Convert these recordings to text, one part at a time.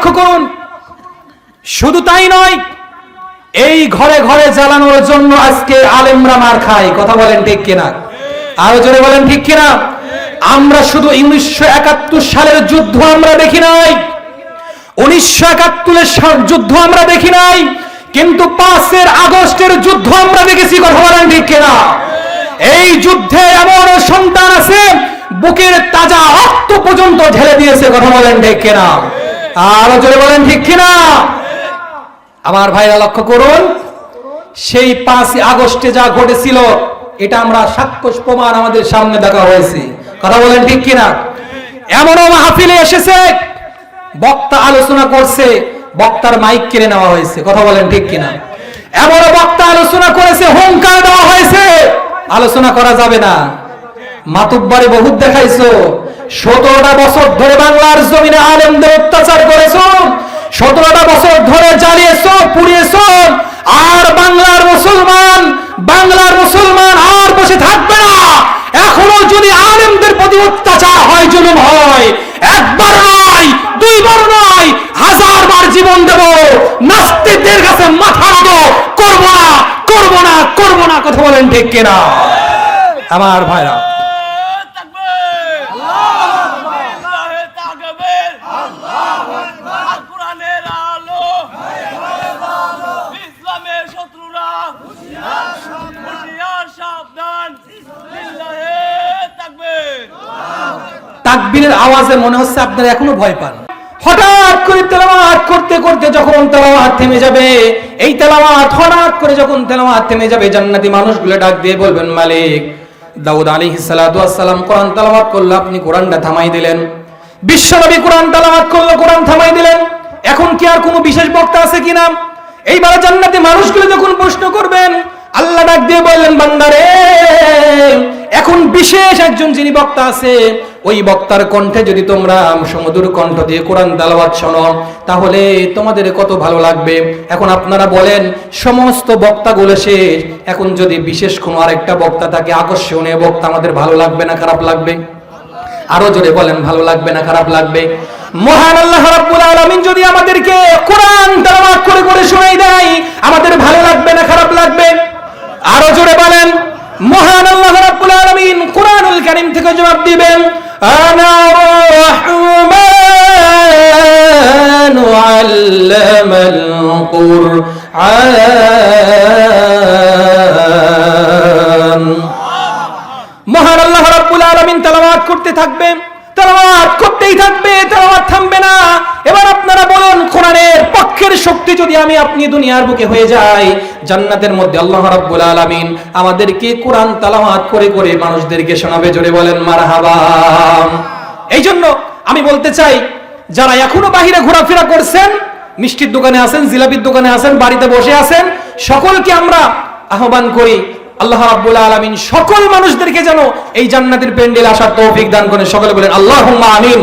লক্ষ্য করুন শুধু তাই নয়, এই ঘরে ঘরে জ্বালানোর জন্য আজকে আলেমরা মার খায়। কথা বলেন ঠিক কিনা? আরও জোরে বলেন ঠিক কিনা? আমরা শুধু উনিশশো একাত্তর সালের যুদ্ধ আমরা দেখি নাই। উনিশশো একাত্তরের যুদ্ধ আমরা দেখি নাই। কিন্তু পাঁচের আগস্টের যুদ্ধ আমরা দেখেছি, কথা বলেন ঠিক কিনা? এই যুদ্ধে এমন সন্তান আছে, বুকের তাজা রক্ত পর্যন্ত ঢেলে দিয়েছে, কথা বলেন ঠিক কিনা? আরও জোরে বলেন, ঠিক কিনা? আমার ভাইরা লক্ষ্য করুন, সেই পাঁচই আগস্টে যা ঘটেছিল, এটা আমরা সাক্ষ্য প্রমাণ আমাদের সামনে দেখা হয়েছে। কথা বলেন, ঠিক কিনা? এমনও মাহফিলে এসেছে, বক্তা আলোচনা করছে, বক্তার মাইক কেড়ে নেওয়া হয়েছে। কথা বলেন, ঠিক কিনা? এমনও বক্তা আলোচনা করেছে, হুঙ্কার দেওয়া হয়েছে। আলোচনা করা যাবে না। মাতুব্বারে বহুত দেখাইছো সতেরোটা বছর ধরে বাংলার জমিনে আলেমদের অত্যাচার করেছ, সতেরোটা বছর ধরে জ্বালিয়েছো, পুড়িয়েছো, আর বাংলার মুসলমান বাংলার মুসলমান আর বসে থাকবে না। এখনও যদি আলেমদের প্রতি অত্যাচার হয়, জুলুম হয়, একবার নয়, দুইবার নয়, হাজার বার জীবন দেব, নাস্তিকদের কাছে মাথা নত করব না করব না করব না, কথা বলেন ঠিক কিনা? আমার ভাইরা তাকবীরের আওয়াজে মনে হচ্ছে আপনারা এখনও ভয় পান। হঠাৎ করে তেলাওয়াত করতে করতে যখন তেলাওয়াত থেমে যাবে, এই তেলাওয়াত হঠাৎ করে যখন তেলাওয়াত থেমে যাবে, জান্নাতি মানুষগুলো ডাক দিয়ে বলবেন, মালিক, দাউদ আলাইহিস সালাতু ওয়াসসালাম কোরআন তেলাওয়াত করল, আপনি কোরআনটা থামাই দিলেন। বিশ্বনবী কোরআন তেলাওয়াত করল, কোরআন থামাই দিলেন। এখন কি আর কোনো বিশেষ বক্তা আছে কিনা? এইবার জান্নাতি মানুষগুলো যখন প্রশ্ন করবেন, আল্লাহ ডাক দিয়ে বললেন, বান্দারে, এখন বিশেষ একজন যিনি বক্তা আছে, ওই বক্তার কণ্ঠে যদি তোমরা সমুদ্র কণ্ঠ দিয়ে কোরআন তালাওয়াত শোনো, তাহলে তোমাদের কত ভালো লাগবে। এখন আপনারা বলেন, সমস্ত বক্তাগুলো শেষ, এখন যদি বিশেষ কোনো আরেকটা বক্তা থাকে, আকর্ষণীয় বক্তা আমাদের ভালো লাগবে না খারাপ লাগবে? আরও জোরে বলেন, ভালো লাগবে না খারাপ লাগবে? মহান আল্লাহ রাব্বুল আলামিন যদি আমাদেরকে কোরআন তেলাওয়াত করে করে শোনাই দেয়, আমাদের ভালো লাগবে না খারাপ লাগবে? আরও জোরে বলেন, মহান আল্লাহ রাব্বুল আলামিন কোরআনুল কারীম থেকে জবাব দিবেন, আনা রাহমান আল্লামাল কুরআন। আমি আপনি দুনিয়ার বুকে হয়ে যাই, জান্নাতের মধ্যে আল্লাহ রাব্বুল আলামিন আমাদেরকে কোরআন তেলাওয়াত করে করে মানুষদেরকে শোনাবে, জোরে বলেন, মারহাবা। এই জন্য আমি বলতে চাই, যারা এখনও বাহিরে ঘোরাফেরা করছেন, মিষ্টির দোকানে আছেন, জিলাপির দোকানে আছেন, বাড়িতে বসে আছেন, সকলকে আমরা আহ্বান করি, আল্লাহ রাব্বুল আলামিন সকল মানুষদেরকে যেন এই জান্নাতের প্যান্ডেলে আসার তৌফিক দান করেন। সকলে বলেন, আল্লাহুম্মা আমিন।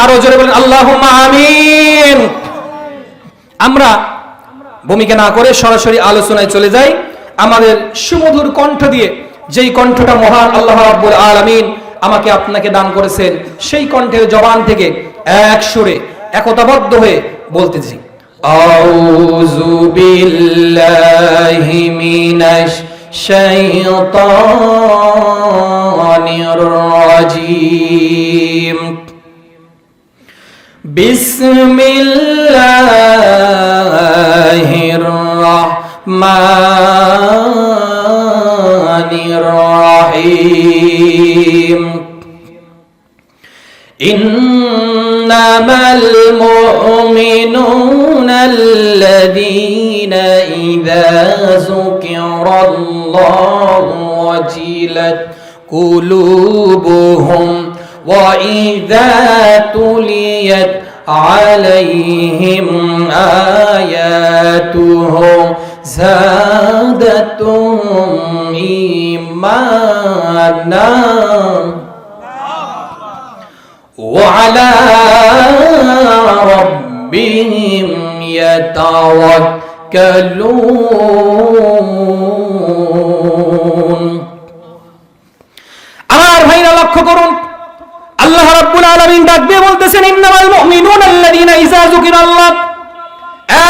আরও জোরে বলেন, আল্লাহুম্মা আমিন। আমরা ভূমিকা না করে সরাসরি আলোচনায় চলে যাই। আমাদের সুমধুর কণ্ঠ দিয়ে যেই কণ্ঠটা মহান আল্লাহ রাব্বুল আলামিন আমাকে আপনাকে দান করেছেন, সেই কণ্ঠের জবান থেকে এক সুরে একতাবদ্ধ হয়ে বলতেছি, আউযু بسم الله الرحمن الرحيم إنما المؤمنون الذين إذا ذكر الله وجلت قلوبهم وإذا تليت عليهم آياته زادتهم إيمانا وعلى ربهم يتوكلون আমার ভাইরা লক্ষ্য করুন আল্লাহ রাব্বুল আলামিন বলতেছেন, ইন্নামাল মুমিনুনা ইযা যুকিরাল্লাহ।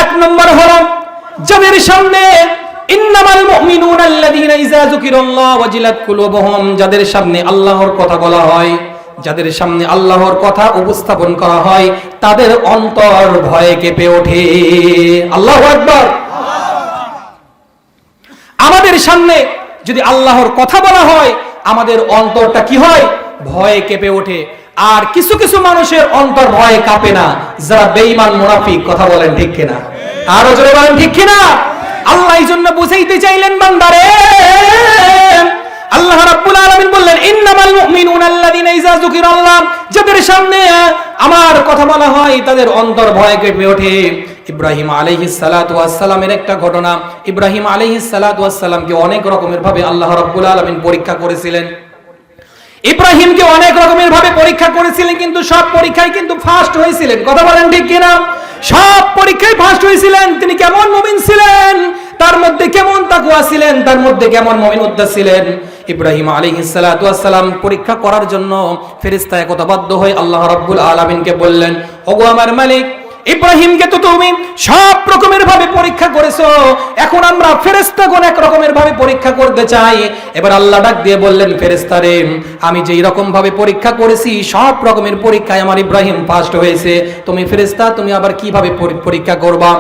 এক নম্বর হলো, যাদের সামনে ইন্নামাল মুমিনুনা ইযা যুকিরাল্লাহ ওয়াজিলাত কুলুবুহুম, যাদের সামনে আল্লাহর কথা বলা হয়, যাদের সামনে আল্লাহর কথা উপস্থাপন করা হয়, তাদের অন্তর ভয়ে কেঁপে ওঠে। আল্লাহু আকবার। আমাদের সামনে যদি আল্লাহর কথা বলা হয়, আমাদের অন্তরটা কি হয়? ভয়ে কেঁপে ওঠে। আর কিছু কিছু মানুষের অন্তর ভয়ে কাঁপে না, যারা বেঈমান, মুনাফিক কথা বলেন ঠিক কিনা? আরও জোরে বলেন ঠিক কিনা? আল্লাহ এই জন্য বুঝাইতে চাইলেন, বান্দারে। আল্লাহ রাব্বুল আলামিন বললেন, ইন্নামাল মুমিনুনা আল্লাযীনা ইযা যুকিরাল্লাহ। যাদের সামনে আমার কথা বলা হয়, তাদের অন্তর ভয়ে কেঁপে ওঠে। ইব্রাহিম আলাইহিস সালাতু ওয়াস সালামের একটা ঘটনা। ইব্রাহিম আলাইহিস সালাতু ওয়াস সালামকে অনেক রকমের ভাবে আল্লাহ রাব্বুল আলামিন পরীক্ষা করেছিলেন। ইব্রাহিমকে অনেক রকমের ভাবে পরীক্ষা করেছিলেন, কিন্তু সব পরীক্ষায় কিন্তু ফার্স্ট হয়েছিলেন। কথা বলেন ঠিক কিনা? সব পরীক্ষায় ফার্স্ট হয়েছিলেন, তিনি কেমন মুমিন ছিলেন? তার মধ্যে কেমন তাকুয়া ছিলেন? তার মধ্যে কেমন মুমিন উদ্দাস ছিলেন? ইব্রাহিম ওয়াস সালাম পরীক্ষা করার জন্য ফেরেশতা একতাবদ্ধ হয়ে আল্লাহ রাব্বুল আলামিনকে বললেন, ওগো আমার মালিক ইব্রাহিমকে তো তুমি সব রকমের ভাবে পরীক্ষা করেছ। এখন আমরা ফেরেস্তাগণ এক রকমের ভাবে পরীক্ষা করতে চাই। এবার আল্লাহ ডাক দিয়ে বললেন ফেরেস্তারে আমি যেই রকম ভাবে পরীক্ষা করেছি, সব রকমের পরীক্ষায় আমার ইব্রাহিম ফার্স্ট হয়েছে। তুমি ফেরেস্তা তুমি আবার কীভাবে পরীক্ষা করবা?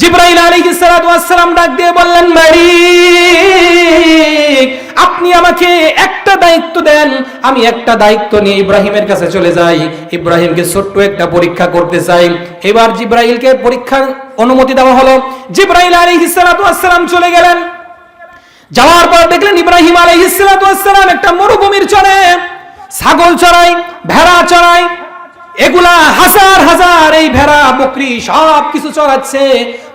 জিব্রাইল আলাইহিস সালাতু ডাক দিয়ে বললেন, মালিক, আপনি আমাকে একটা দায়িত্ব দেন। আমি একটা দায়িত্ব নিয়ে ইব্রাহিমের কাছে চলে যাই। ইব্রাহিমকে ছোট্ট একটা পরীক্ষা করতে চাই। এবার জিব্রাইলকে পরীক্ষার অনুমতি দেওয়া হলো। জিব্রাইল আলাইহিস সালাতু ওয়াস সালাম চলে গেলেন। যাওয়ার পর দেখলেন ইব্রাহিম আলাইহিস সালাতু ওয়াস সালাম একটা মরুভূমির চরে। ছাগল চড়ায়, ভেড়া চড়ায় এগুলা হাজার হাজার এই ভেড়া, বকরি, সব কিছু চড়াচ্ছে।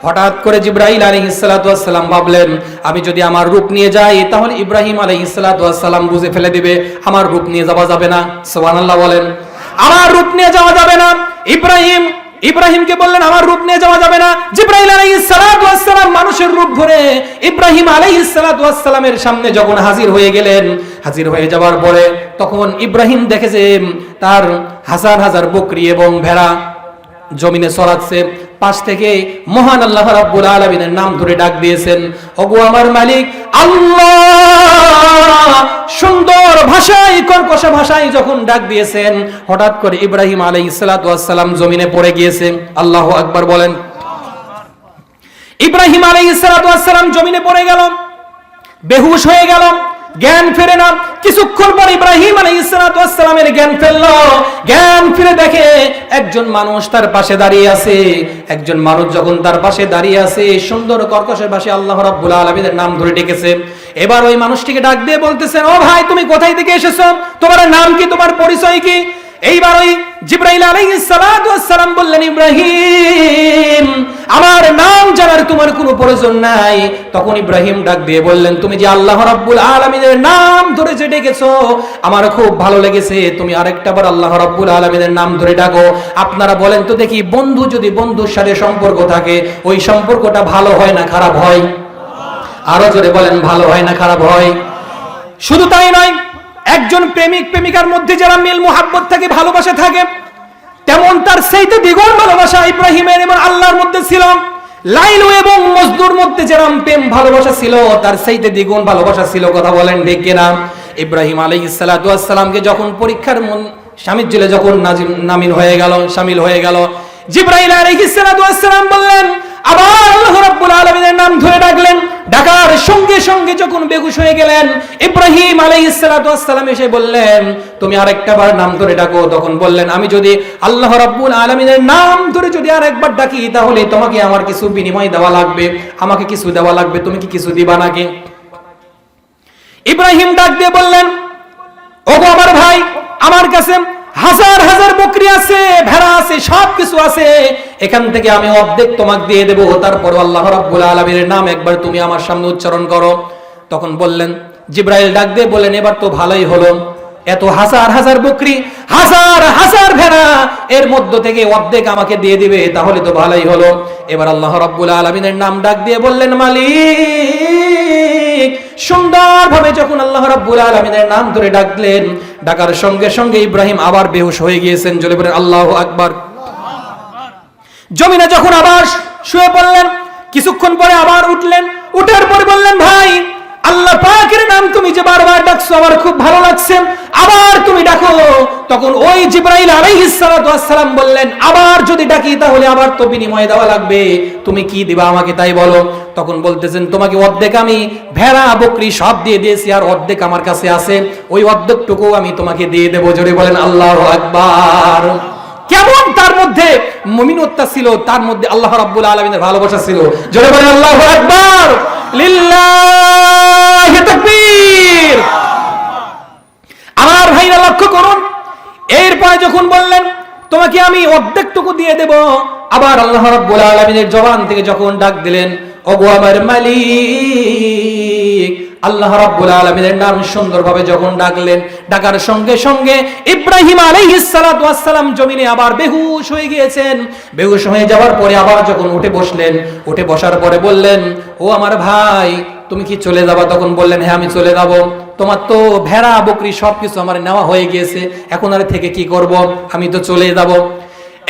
হঠাৎ করে জিব্রাইল আলাইহিস সালাতু ভাবলেন, আমি যদি আমার রূপ নিয়ে যাই, তাহলে ইব্রাহিম আলাইহিস সালাতু বুঝে ফেলে দিবে, আমার রূপ নিয়ে যাওয়া যাবে না। সুবহানাল্লাহ বলেন। আমার রূপ নিয়ে যাওয়া যাবে না। ইব্রাহিম, ইব্রাহিমকে বললেন, আমার রূপ নিয়ে যাওয়া যাবে না। জিব্রাইল আলাইহিস সালাতু মানুষের রূপ ধরে ইব্রাহিম আলাইহিস সালাতু সামনে যখন হাজির হয়ে গেলেন হাজির হয়ে যাওয়ার পরে তখন ইব্রাহিম দেখে যে তার হাজার হাজার বকরি এবং ভেড়া জমিনে চড়াচ্ছে পাশ থেকে মহান আল্লাহ রাব্বুল আলামিনের নাম ধরে ডাক দিয়েছেন, ওগো আমার মালিক, আল্লাহ সুন্দর ভাষায়, কর্কশ ভাষায় যখন ডাক দিয়েছেন, হঠাৎ করে ইব্রাহিম আলাইহিস সালাম জমিনে পড়ে গিয়েছে। আল্লাহু আকবার বলেন। ইব্রাহিম আলাইহিস সালাম জমিনে পড়ে গেল, বেহুশ হয়ে গেল জ্ঞান ফিরে না। কিছুক্ষণ পর ইব্রাহিম আলাইসালামের জ্ঞান ফেলল। জ্ঞান ফিরে দেখে একজন মানুষ তার পাশে দাঁড়িয়ে আছে। একজন মানুষ যখন তার পাশে দাঁড়িয়ে আছে, সুন্দর কর্কশের পাশে আল্লাহ রাব্বুল আলামিনের নাম ধরে ডেকেছে। এবার ওই মানুষটিকে ডাক দিয়ে বলতেছেন ও ভাই, তুমি কোথায় থেকে এসেছ? তোমার নাম কি? তোমার পরিচয় কি? এইবার ওই জিব্রাইল সালাম বললেন, ইব্রাহিম, আমার নাম জানার তোমার কোনো প্রয়োজন নাই। তখন ইব্রাহিম ডাক দিয়ে বললেন, তুমি যে আল্লাহ রাব্বুল আলামিনের নাম ধরে যে ডেকেছো, আমার খুব ভালো লেগেছে। তুমি আরেকটা বার আল্লাহ রাব্বুল আলামিনের নাম ধরে ডাকো। আপনারা বলেন তো দেখি, বন্ধু যদি বন্ধুর সাথে সম্পর্ক থাকে, ওই সম্পর্কটা ভালো হয় না খারাপ হয়? আরও জোরে বলেন, ভালো হয় না খারাপ হয়? শুধু তাই নয় একজন প্রেমিক প্রেমিকার মধ্যে যারা মিল মোহাব্বত থাকে ভালোবাসা থাকে, তেমন তার সেইতে দ্বিগুণ ভালোবাসা ইব্রাহিমের এবং আল্লাহর মধ্যে ছিল। লাইলু এবং মজদুর মধ্যে যেরকম প্রেম ভালোবাসা ছিল, তার সেইতে দ্বিগুণ ভালোবাসা ছিল, কথা বলেন ঠিক কিনা? ইব্রাহিম আলাইহিস সালাতু ওয়াস যখন পরীক্ষার মন, স্বামীর জেলে যখন নামিন হয়ে গেল শামিল হয়ে গেল, জিব্রাইল আলাইহিস সালাতু ওয়াস বললেন, আবার আল্লাহ রাব্বুল আলামিনের নাম ধরে ডাকলেন ডাকার সঙ্গে সঙ্গে যখন বেগুশ হয়ে গেলেন, ইব্রাহিম ওয়াস সালাম এসে বললেন, তুমি আরেকটা বার নাম ধরে ডাকো। তখন বললেন, আমি যদি আল্লাহ রাব্বুল আলামিনের নাম ধরে যদি আরেকবার ডাকি, তাহলে তোমাকে আমার কিছু বিনিময় দেওয়া লাগবে। আমাকে কিছু দেওয়া লাগবে, তুমি কি কিছু দিবা নাকি? ইব্রাহিম ডাক দিয়ে বললেন, ওগো আমার ভাই, আমার কাছে হাজার হাজার বকরি আছে, ভেড়া আছে সব কিছু আছে। এখান থেকে আমি অর্ধেক তোমাকে দিয়ে দেবো। তারপর আল্লাহ রাব্বুল আলামিনের নাম একবার তুমি আমার সামনে উচ্চারণ করো। তখন বললেন, জিব্রাইল ডাক দিয়ে বললেন, এবার তো ভালোই হলো। এত হাজার হাজার বকরি, হাজার হাজার ভেড়া, এর মধ্য থেকে অর্ধেক আমাকে দিয়ে দিবে, তাহলে তো ভালোই হলো। এবার আল্লাহ রাব্বুল আলামিনের নাম ডাক দিয়ে বললেন, মালিক সুন্দরভাবে যখন আল্লাহ রাব্বুল আলামিনের নাম ধরে ডাকলেন, ডাকার সঙ্গে সঙ্গে ইব্রাহিম আবার বেহুশ হয়ে গিয়েছেন জলে বলেন, আল্লাহু আকবার। জমিনে যখন আবার শুয়ে পড়লেন, কিছুক্ষণ পরে আবার উঠলেন, উঠার পর বললেন, ভাই পাকের নাম তুমি যে বারবার ডাকছো, আমার খুব ভালো লাগছে। আবার তুমি ডাকো, তখন ওই জিব্রাইল আলাইহিস সালাতু ওয়াসসালাম বললেন, আবার যদি ডাকি তাহলে আবার তো বিনিময় দেওয়া লাগবে। তুমি কি দিবা আমাকে তাই বলো? তখন বলতেছেন, তোমাকে অর্ধেক আমি ভেড়া, বকরি সব দিয়ে দিয়েছি, আর অর্ধেক আমার কাছে আছে। ওই অর্ধেকটুকু আমি তোমাকে দিয়ে দেবো। জোরে বলেন, আল্লাহু আকবার! কেমন তার মধ্যে মুমিনত্তা ছিল, তার মধ্যে আল্লাহ রাব্বুল আলামিনের ভালোবাসা ছিল। জোরে বলেন, আল্লাহু আকবার লিল্লাহি তাকবীর আমার ভাইরা লক্ষ্য করুন এরপরে যখন বললেন তোমাকে আমি অর্ধেকটুকু দিয়ে দেব। আবার আল্লাহ রাব্বুল আলামিনের জবান থেকে যখন ডাক দিলেন, ওগো আমার মালিক, আল্লাহ রাব্বুল আলামিনের নাম সুন্দরভাবে যখন ডাকলেন, ডাকার সঙ্গে সঙ্গে ইব্রাহিম সালাম জমিনে আবার বেহুশ হয়ে গিয়েছেন। বেহুশ হয়ে যাওয়ার পরে আবার যখন উঠে বসলেন, উঠে বসার পরে বললেন, ও আমার ভাই, তুমি কি চলে যাবা? তখন বললেন হ্যাঁ আমি চলে যাব। তোমার তো ভেড়া, বকরি সবকিছু আমার নেওয়া হয়ে গিয়েছে। এখন আর থেকে কি করব? আমি তো চলে যাব।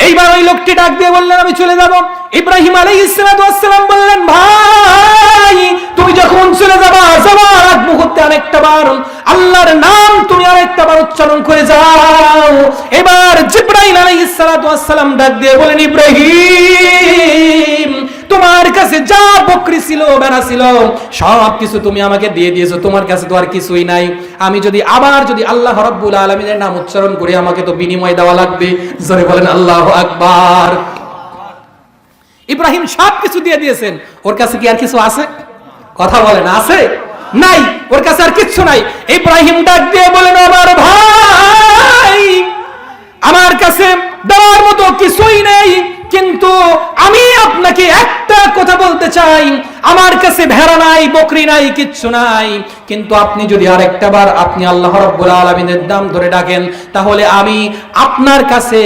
এইবার ওই লোকটি ডাক দিয়ে বললেন, আমি চলে যাব। ইব্রাহিম আলী ইসলাম বললেন, ভাই, তুমি যখন চলে যাবা যাবার আগ মুহূর্তে আরেকটা বার আল্লাহর নাম তুমি আরেকটা বার উচ্চারণ করে যাও। এবার জিব্রাহিম আলী ইসলাম ডাক দিয়ে বললেন, ইব্রাহিম তোমার কাছে যা বকরি ছিল, বেড়া ছিল, সব কিছু তুমি আমাকে দিয়ে দিয়েছ, তোমার কাছে তো আর কিছুই নাই। আমি যদি আবার যদি আল্লাহ রাব্বুল আলামিনের নাম উচ্চারণ করি, আমাকে তো বিনিময় দেওয়া লাগবে। জোরে বলেন, আল্লাহু আকবার। ইব্রাহিম সব কিছু দিয়ে দিয়েছেন। ওর কাছে কি আর কিছু আছে? কথা বলেন, আছে? নাই। ওর কাছে আর কিচ্ছু নাই। ইব্রাহিম ডাক দিয়ে বলেন, আমার ভাই, আমার কাছে দেওয়ার মতো কিছুই নেই। কিন্তু আমি আপনাকে একটা কথা বলতে চাই। আমার কাছে ভেড়া নাই, বকরি নাই, কিচ্ছু নাই। কিন্তু আপনি যদি আরেকটা বার আপনি আল্লাহ রাব্বুল আলামিনের নাম ধরে ডাকেন, তাহলে আমি আপনার কাছে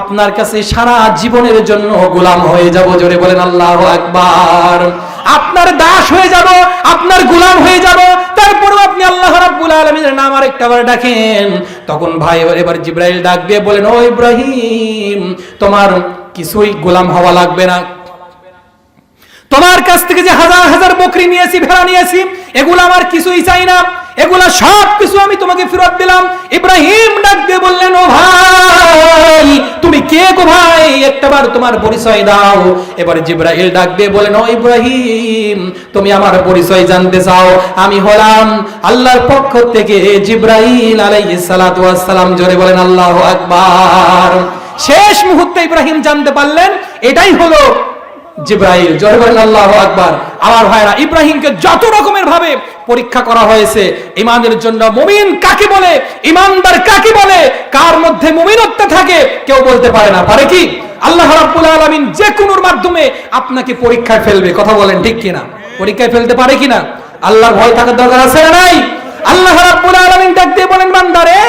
আপনার কাছে সারা জীবনের জন্য গোলাম হয়ে যাব। জোরে বলেন, আল্লাহু আকবার। আপনার দাস হয়ে যাব, আপনার গোলাম হয়ে যাব। তারপরেও আপনি আল্লাহ রাব্বুল আলামিনের নাম আরেকটা বার ডাকেন। তখন ভাই এবার জিব্রাইল ডাক দিয়ে বলেন, ও ইব্রাহিম, তোমার কিছুই গোলাম হওয়া লাগবে না। তোমার কাছ থেকে যে হাজার হাজার বকরি নিয়েছি, ভেড়া নিয়েছি, এগুলো আমার কিছুই চাই না। এগুলা সব কিছু আমি তোমাকে ফেরত দিলাম। ইব্রাহিম ডাক দিয়ে বললেন, ও ভাই, তুমি কে গো ভাই? একটাবার তোমার পরিচয় দাও। এবার জিব্রাহিল ডাক দিয়ে বলেন ও ইব্রাহিম, তুমি আমার পরিচয় জানতে চাও। আমি হলাম আল্লাহর পক্ষ থেকে জিব্রাহিল আলাইহিস সালাতু ওয়াস সালাম। জোরে বলেন, আল্লাহু আকবার। শেষ মুহূর্তে ইব্রাহিম জানতে পারলেন, এটাই হলো জিব্রাইল। জয় বলেন আল্লাহু আকবার। আমার ভাইরা, ইব্রাহিমকে যত রকমের ভাবে পরীক্ষা করা হয়েছে, ইমানের জন্য মুমিন কাকে বলে, ইমানদার কাকে বলে, কার মধ্যে মুমিনত্ব থাকে, কেউ বলতে পারে না। পারে কি? আল্লাহ রাব্বুল আলামিন যে কোনোর মাধ্যমে আপনাকে পরীক্ষায় ফেলবে। কথা বলেন ঠিক কিনা? পরীক্ষায় ফেলতে পারে কিনা? আল্লাহর ভয় থাকার দরকার আছে না নাই? আল্লাহ রাব্বুল আলামিন ডাক দিয়ে বলেন বান্দারে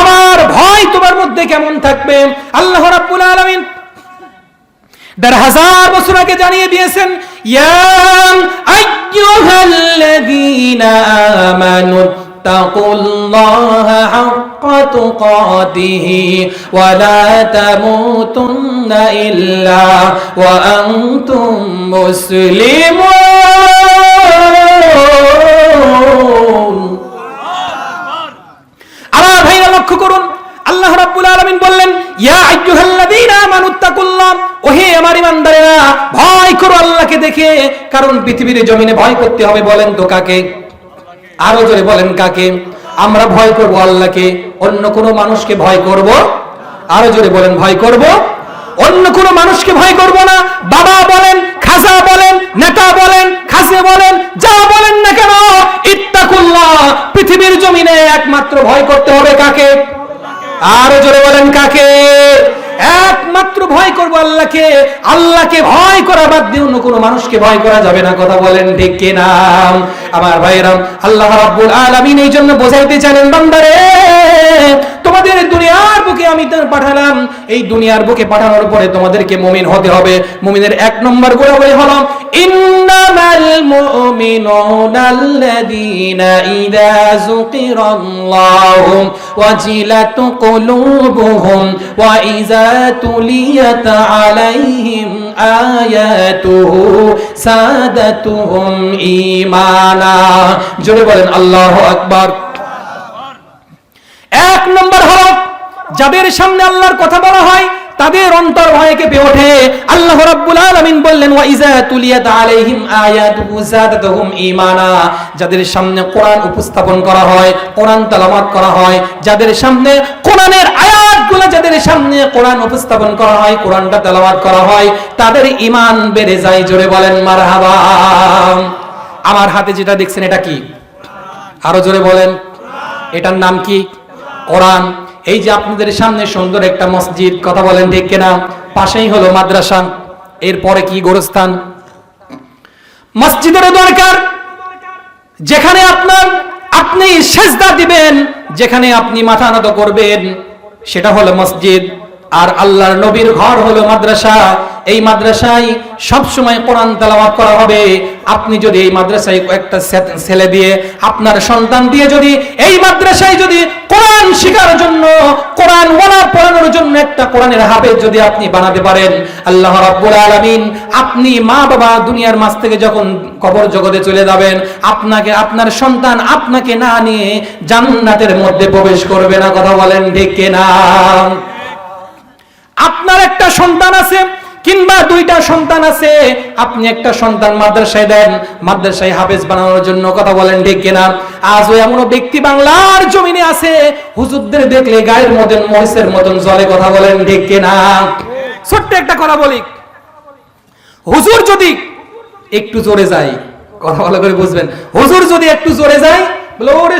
আমার ভয় তোমার মধ্যে কেমন থাকবে আল্লাহ রাব্বুল আলামিন দেড় হাজার বছর আগে জানিয়ে দিয়েছেন ইয়াম আইয়ুহাল্লাযীনা আমানু اتقوا الله حق تقاته ولا تموتن إلا وأنتم مسلمون আলামিন বললেন ওহে আমার ঈমানদারেরা, ভয় করো আল্লাহকে দেখে, কারণ পৃথিবীর জমিনে ভয় করতে হবে বলেন তো কাকে? আরও জোরে বলেন কাকে? আমরা ভয় করব আল্লাহকে, অন্য কোনো মানুষকে ভয় করব আরও জোরে বলেন, ভয় করব অন্য মানুষকে ভয় করব না। বাবা বলেন, খাসা বলেন, নেতা বলেন, খাসে বলেন, যা বলেন না কেন, ইত্তাকুল্লাহ, পৃথিবীর জমিনে একমাত্র ভয় করতে হবে কাকে? আরও জোরে বলেন কাকে? একমাত্র ভয় করব আল্লাহকে। আল্লাহকে ভয় করা বাদ দিয়ে অন্য কোনো মানুষকে ভয় করা যাবে না, কথা বলেন ঠিক কিনা? আমার ভাইরাম আল্লাহ রাব্বুল আলামিন এই জন্য বোঝাইতে জানেন বান্দারে তোমাদের দুনিয়ার বুকে আমি পাঠালাম। এই দুনিয়ার বুকে পাঠানোর পরে তোমাদেরকে মুমিন হতে হবে। মুমিনের এক নম্বর গুণাবলী হলো, ইন্নামাল মুমিনুনা আল্লাযীনা ইযা যুকিরাল্লাহু ওয়াজিলাত কুলুবুহুম ওয়া ইযা তুলিয়াত আলাইহিম আয়াতুহু সাদাতুহুম ঈমানা। জোরে বলেন, আল্লাহু আকবার। এক নম্বর হলো যাদের সামনে আল্লাহর কথা বলা হয়, তাদের অন্তর ভয়ে কেঁপে ওঠে। আল্লাহ রাব্বুল আলামিন বললেন, ওয়া ইজা তুলিয়াত আলাইহিম আয়াতুহু যাদাতুহুম ঈমানা। যাদের সামনে কোরআন উপস্থাপন করা হয়, কোরআন তেলাওয়াত করা হয়, যাদের সামনে কোরআনের আয়াতগুলো যাদের সামনে কোরআন উপস্থাপন করা হয়, কোরআনটা তেলাওয়াত করা হয়, তাদের ঈমান বেড়ে যায়। জোরে বলেন, মারহাবা। আমার হাতে যেটা দেখছেন, এটা কি? আরও জোরে বলেন, এটার নাম কি? কোরআন। এই যে আপনাদের সামনে সুন্দর একটা মসজিদ, কথা বলেন ঠিক কিনা? পাশেই হলো মাদ্রাসা। এরপরে কি গোরস্থান? মসজিদেরও দরকার। যেখানে আপনার, আপনি সেজদা দিবেন, যেখানে আপনি মাথা নত করবেন, সেটা হলো মসজিদ। আর আল্লাহর নবীর ঘর হলো মাদ্রাসা। এই মাদ্রাসায় সব সময় কোরআন তেলাওয়াত করা হবে। আপনি যদি এই মাদ্রাসায় ছে- ছেলে দিয়ে আপনার সন্তান দিয়ে যদি এই মাদ্রাসায় যদি কোরআন শেখার জন্য, কোরআন ওয়ালা পড়ানোর জন্য একটা কোরআনের হাফেজ যদি আপনি বানাতে পারেন, আল্লাহ রাব্বুল আলামিন আপনি মা বাবা দুনিয়ার মাঝ থেকে যখন কবর জগতে চলে যাবেন, আপনাকে, আপনার সন্তান আপনাকে না নিয়ে জান্নাতের মধ্যে প্রবেশ করবে না, কথা বলেন ঠিক কিনা? আপনার একটা সন্তান আছে কিংবা দুইটা সন্তান আছে, আপনি একটা সন্তান মাদ্রাসায় দেন, মাদ্রাসায় হাফেজ বানানোর জন্য কথা বলেন ঠিক কিনা? আজও এমন ব্যক্তি বাংলার জমিনে আছে, হুজুরদের দেখলে গায়ের মতন মহিষের মতন জলে কথা বলেন ঠিক কিনা? ছোট্ট একটা কথা বলি। হুজুর যদি একটু জোরে যায়, কথা ভালো করে বুঝবেন, হুজুর যদি একটু জোরে যায়, বলে, ওরে